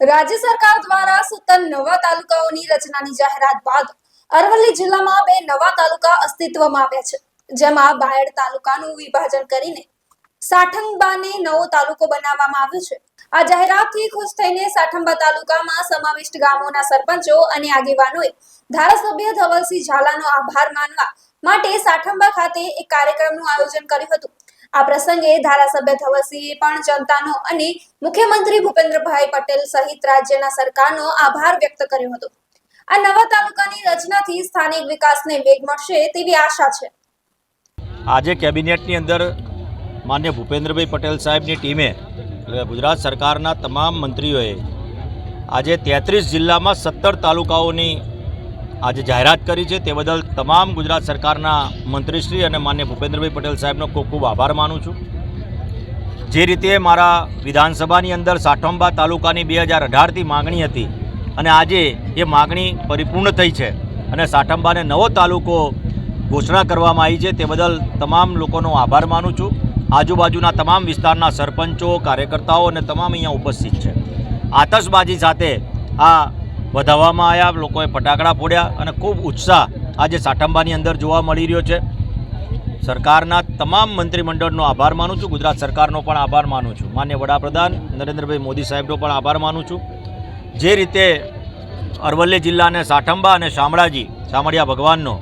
રાજ્ય સરકાર દ્વારા સતત નવા તાલુકાઓની રચનાની જાહેરાત બાદ અરવલ્લી જિલ્લામાં બે નવા તાલુકા અસ્તિત્વમાં આવ્યા છે. જેમાં બાયડ તાલુકાનું વિભાજન કરીને સાઠંબાને નવો તાલુકો બનાવવામાં આવ્યો છે. આ જાહેરાતથી ખુશ થઈને સાઠંબા તાલુકામાં સમાવિષ્ટ ગામોના સરપંચો અને આગેવાનોએ ધારાસભ્ય ધવલસિંહ ઝાલાનો આભાર માનવા માટે સાઠંબા ખાતે એક કાર્યક્રમનું આયોજન કર્યું હતું. આ પ્રસંગે ધારાસભ્ય ધવલસિંહે પણ જનતાનો અને મુખ્યમંત્રી ભૂપેન્દ્રભાઈ પટેલ સહિત રાજ્યના સરકારનો આભાર વ્યક્ત કર્યો હતો. આ નવા તાલુકાની રચનાથી સ્થાનિક વિકાસને વેગ મળશે તેવી આશા છે. આજે કેબિનેટની અંદર માન્ય ભૂપેન્દ્રભાઈ પટેલ સાહેબની ટીમે ગુજરાત સરકારના તમામ મંત્રીઓએ આજે તેત્રીસ જિલ્લામાં સત્તર તાલુકાઓની આજે જાહેરાત કરી છે તે બદલ તમામ ગુજરાત સરકારના મંત્રીશ્રી અને માન્ય ભૂપેન્દ્રભાઈ પટેલ સાહેબનો ખૂબ ખૂબ આભાર માનું છું. જે રીતે મારા વિધાનસભાની અંદર સાઠંબા તાલુકાની બે હજાર અઢારથી માગણી હતી અને આજે એ માગણી પરિપૂર્ણ થઈ છે અને સાઠંબાને નવો તાલુકો ઘોષણા કરવામાં આવી છે તે બદલ તમામ લોકોનો આભાર માનું છું. આજુબાજુના તમામ વિસ્તારના સરપંચો, કાર્યકર્તાઓ અને તમામ અહીંયા ઉપસ્થિત છે. આતશબાજી સાથે આ વધાવવામાં આવ્યા, લોકોએ ફટાકડા ફોડ્યા અને ખૂબ ઉત્સાહ આજે સાઠંબાની અંદર જોવા મળી રહ્યો છે. સરકારના તમામ મંત્રીમંડળનો આભાર માનું છું. ગુજરાત સરકારનો પણ આભાર માનું છું. માન્ય વડાપ્રધાન નરેન્દ્રભાઈ મોદી સાહેબનો પણ આભાર માનું છું. જે રીતે અરવલ્લી જિલ્લાને સાઠંબા અને શામળાજી, શામળિયા ભગવાનનો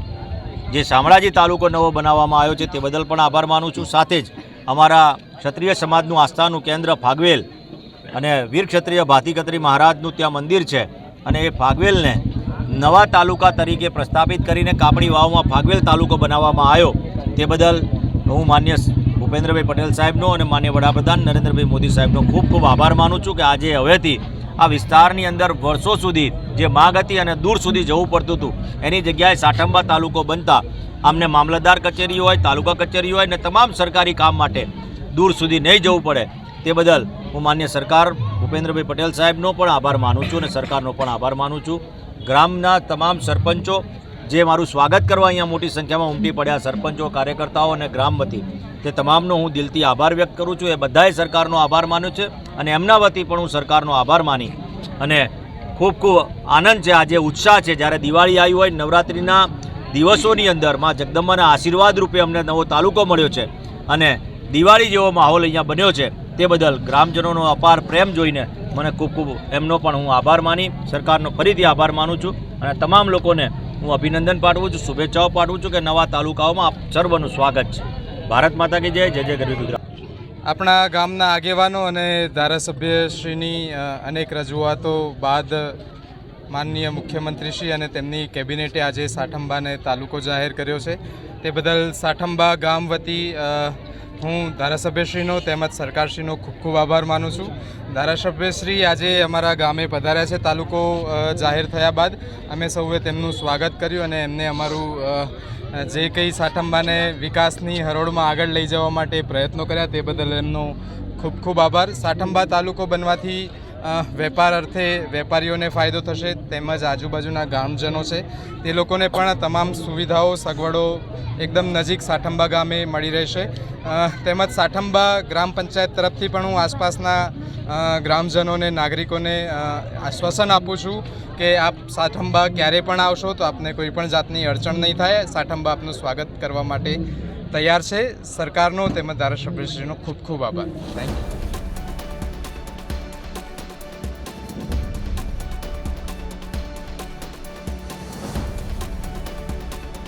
જે શામળાજી તાલુકો નવો બનાવવામાં આવ્યો છે તે બદલ પણ આભાર માનું છું. સાથે જ અમારા ક્ષત્રિય સમાજનું આસ્થાનું કેન્દ્ર ફાગવેલ અને વીર ક્ષત્રિય ભાતીકત્રી મહારાજનું ત્યાં મંદિર છે. અને એ ફાગવેલને નવા તાલુકા તરીકે પ્રસ્થાપિત કરીને કાપડી વાવમાં ફાગવેલ તાલુકો બનાવવામાં આવ્યો. તે બદલ હું માન્ય ભૂપેન્દ્રભાઈ પટેલ સાહેબનો અને માન્ય વડાપ્રધાન નરેન્દ્રભાઈ મોદી સાહેબનો ખૂબ ખૂબ આભાર માનું છું કે આજે હવેથી આ વિસ્તારની અંદર વર્ષો સુધી જે માગ હતી અને દૂર સુધી જવું પડતું હતું, એની જગ્યાએ સાઠંબા તાલુકો બનતા, આમને મામલતદાર કચેરી હોય, તાલુકા કચેરી હોય ને તમામ સરકારી કામ માટે દૂર સુધી નહીં જવું પડે. તે બદલ હું માન્ય સરકાર ભૂપેન્દ્રભાઈ પટેલ સાહેબનો પણ આભાર માનું છું અને સરકારનો પણ આભાર માનું છું. ગ્રામના તમામ સરપંચો જે મારું સ્વાગત કરવા અહીંયા મોટી સંખ્યામાં ઉમટી પડ્યા સરપંચો, કાર્યકર્તાઓ અને ગ્રામ વતી તે તમામનો હું દિલથી આભાર વ્યક્ત કરું છું. એ બધાએ સરકારનો આભાર માન્યો છે અને એમના વતી પણ હું સરકારનો આભાર માની અને ખૂબ ખૂબ આનંદ છે. આજે ઉત્સાહ છે. જ્યારે દિવાળી આવી હોય, નવરાત્રિના દિવસોની અંદરમાં જગદંબાના આશીર્વાદ રૂપે અમને નવો તાલુકો મળ્યો છે અને દિવાળી જેવો માહોલ અહીંયા બન્યો છે તે બદલ ગ્રામજનોનો અપાર પ્રેમ જોઈને મને ખૂબ ખૂબ એમનો પણ હું આભાર માની, સરકારનો ફરીથી આભાર માનું છું અને તમામ લોકોને હું અભિનંદન પાઠવું છું, શુભેચ્છાઓ પાઠવું છું કે નવા તાલુકાઓમાં સર્વનું સ્વાગત છે. ભારત માતા કી જય જય જય ગરવી ગુજરાત. આપણા ગામના આગેવાનો અને ધારાસભ્યશ્રીની અનેક રજૂઆતો બાદ માનનીય મુખ્યમંત્રીશ્રી અને તેમની કેબિનેટે આજે સાઠંબાને તાલુકો જાહેર કર્યો છે. તે બદલ સાઠંબા ગામ વતી હું ધારાસભ્યશ્રીનો તેમજ સરકારશ્રીનો ખૂબ ખૂબ આભાર માનું છું. ધારાસભ્યશ્રી આજે અમારા ગામે પધાર્યા છે. તાલુકો જાહેર થયા બાદ અમે સૌએ તેમનું સ્વાગત કર્યું અને એમને અમારું જે કંઈ સાઠંબાને વિકાસની હરોળમાં આગળ લઈ જવા માટે પ્રયત્નો કર્યા તે બદલ એમનો ખૂબ ખૂબ આભાર. સાઠંબા તાલુકો બનવાથી વેપાર અર્થે વેપારીઓને ફાયદો થશે તેમજ આજુબાજુના ગામજનો છે, તે લોકોને પણ તમામ સુવિધાઓ, સગવડો એકદમ નજીક સાઠંબા ગામે મળી રહેશે. તેમજ સાઠંબા ગ્રામ પંચાયત તરફથી પણ હું આસપાસના ગ્રામજનોને, નાગરિકોને આશ્વાસન આપું છું કે આપ સાઠંબા ક્યારે પણ આવશો તો આપને કોઈ પણ જાતની અડચણ નહીં થાય. સાઠંબા આપનું સ્વાગત કરવા માટે તૈયાર છે. સરકારનો તેમજ ધારાસભ્યશ્રીનો ખૂબ ખૂબ આભાર. Thank you